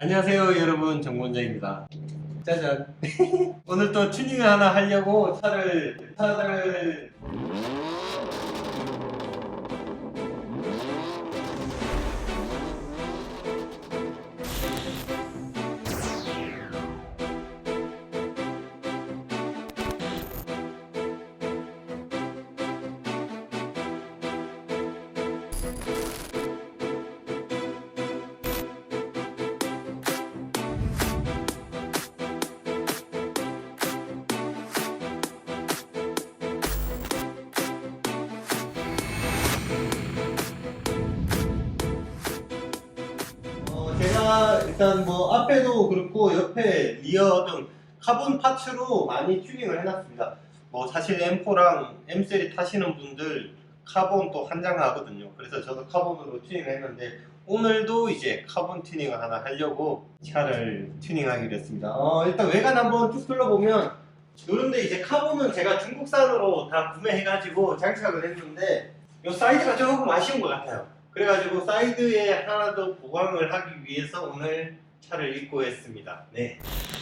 안녕하세요 여러분. 정본자입니다. 짜잔. 오늘 또 튜닝을 하나 하려고 차를 차를 일단 뭐 앞에도 그렇고 옆에 리어 등 카본 파츠로 많이 튜닝을 해놨습니다. 뭐 사실 M4랑 M3 타시는 분들 카본 또 한 장 하거든요. 그래서 저도 카본으로 튜닝을 했는데 오늘도 이제 카본 튜닝을 하나 하려고 차를 튜닝하기로 했습니다. 어, 일단 외관 한번 쭉 둘러보면 요런데 이제 카본은 제가 중국산으로 다 구매해가지고 장착을 했는데 요 사이즈가 조금 아쉬운 것 같아요. 그래가지고 사이드에 하나 더 보강을 하기 위해서 오늘 차를 입고 했습니다. 네.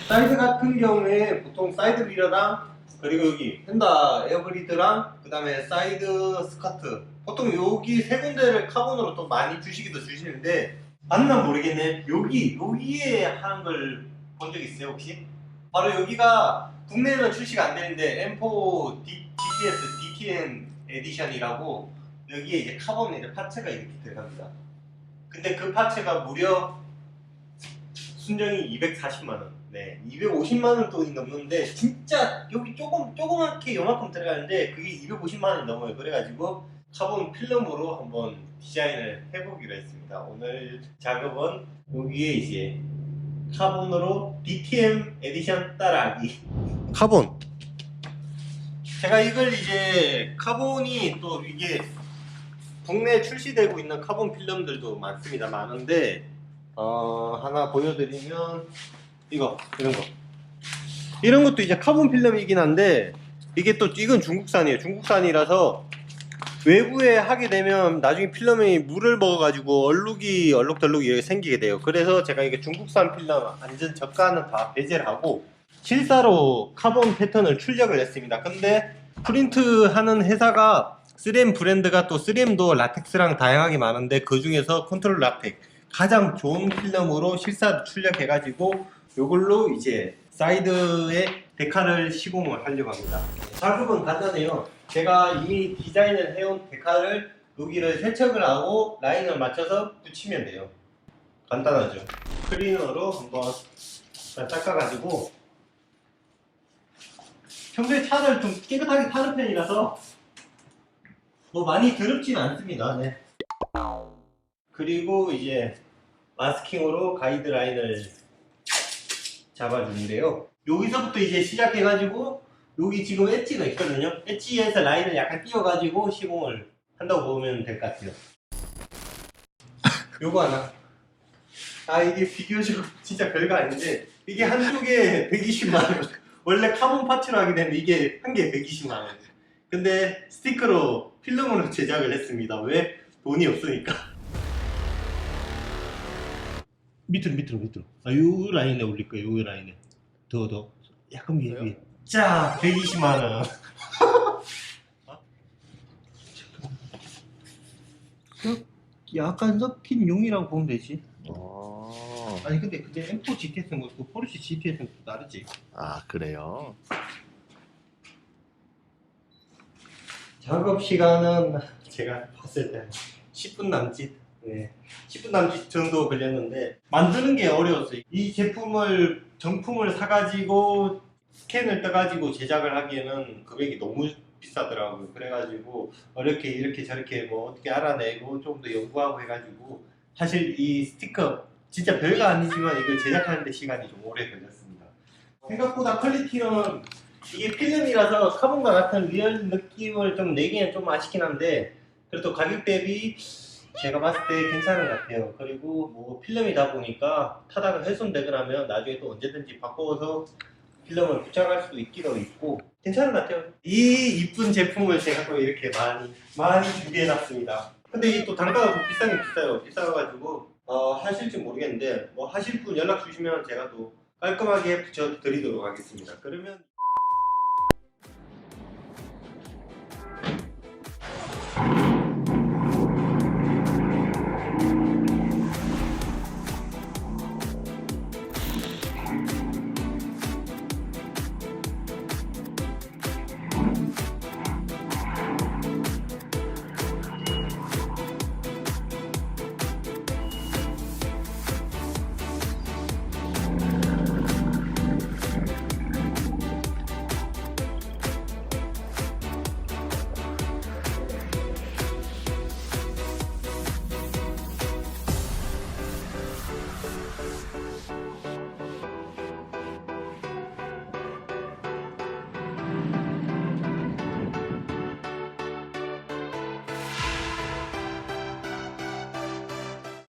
사이드 같은 경우에 보통 사이드 미러랑 그리고 여기 펜다 에어브리드랑 그 다음에 사이드 스커트 보통 여기 세 군데를 카본으로 또 많이 주시기도 주시는데 맞나 모르겠네 여기 여기에 하는 걸 본 적 있어요 혹시? 바로 여기가 국내에는 출시가 안 되는데 M4 D, GTS DTM 에디션이라고 여기에 이제 카본 이제 파츠가 이렇게 들어갑니다. 근데 그 파츠가 무려 순정이 240만 원. 네, 250만 원 돈이 넘는데 진짜 여기 조금 조그맣게 요만큼 들어가는데 그게 250만 원이 넘어요. 그래가지고 카본 필름으로 한번 디자인을 해보기로 했습니다. 오늘 작업은 여기에 이제 카본으로 DTM 에디션 따라하기. 카본. 제가 이걸 이제 카본이 또 이게 국내에 출시되고 있는 카본 필름들도 많습니다. 많은데 어, 하나 보여드리면 이거 이런 거 이런 것도 이제 카본 필름이긴 한데 이게 또 이건 중국산이에요. 중국산이라서 외부에 하게 되면 나중에 필름이 물을 먹어가지고 얼룩이 얼룩덜룩이 생기게 돼요. 그래서 제가 이게 중국산 필름 완전 저가는 다 배제를 하고 실사로 카본 패턴을 출력을 했습니다. 근데 프린트 하는 회사가 3M 브랜드가 또 3M도 라텍스랑 다양하게 많은데 그 중에서 컨트롤 라텍 가장 좋은 필름으로 실사로 출력해가지고 이걸로 이제 사이드에 데칼을 시공을 하려고 합니다. 작업은 간단해요. 제가 이미 디자인을 해온 데칼을 여기를 세척을 하고 라인을 맞춰서 붙이면 돼요. 간단하죠. 클리너로 한번 닦아가지고 평소에 차를 좀 깨끗하게 타는 편이라서 뭐 많이 더럽진 않습니다. 네. 그리고 이제 마스킹으로 가이드라인을 잡아주는데요. 여기서부터 이제 시작해가지고 여기 지금 엣지가 있거든요. 엣지에서 라인을 약간 띄워가지고 시공을 한다고 보면 될 것 같아요. 요거 하나. 아 이게 비교적 진짜 별거 아닌데 이게 한쪽에 120만 원. 원래 카본 파츠로 하게 되면 이게 한 개에 120만 원. 근데 스티커로 필름으로 제작을 했습니다. 왜? 돈이 없으니까. 밑으로 밑으로 밑으로. 아, 요 라인에 올릴 거예요. 요 라인에. 더 더. 약간 위에 위에. 자, 120만 원. 그 약간 섞인 용이라고 보면 되지. 어. 아니 근데 그때 M4 GTS는 그렇고 포르쉐 GTS는 또 다르지. 아 그래요? 작업 시간은 제가 봤을 때 10분 남짓. 네. 10분 남짓 정도 걸렸는데 만드는 게 어려웠어요. 이 제품을 정품을 사가지고 스캔을 떠가지고 제작을 하기에는 금액이 너무 비싸더라고요. 그래가지고 어렵게 이렇게 저렇게 뭐 어떻게 알아내고 좀더 연구하고 해가지고 사실 이 스티커 진짜 별거 아니지만 이걸 제작하는데 시간이 좀 오래 걸렸습니다. 생각보다 퀄리티는 이게 필름이라서 카본과 같은 리얼 느낌을 좀 내기엔 좀 아쉽긴 한데 그래도 가격 대비 제가 봤을 때 괜찮은 것 같아요. 그리고 뭐 필름이다 보니까 타다가 훼손되거나 하면 나중에 또 언제든지 바꿔서 필름을 부착할 수도 있기도 있고 괜찮은 것 같아요. 이 이쁜 제품을 제가 또 이렇게 많이 많이 준비해놨습니다. 근데 이게 또 단가가 게 비싸요. 비싸가지고 어, 하실지 모르겠는데 뭐 하실 분 연락 주시면 제가 또 깔끔하게 붙여 드리도록 하겠습니다. 그러면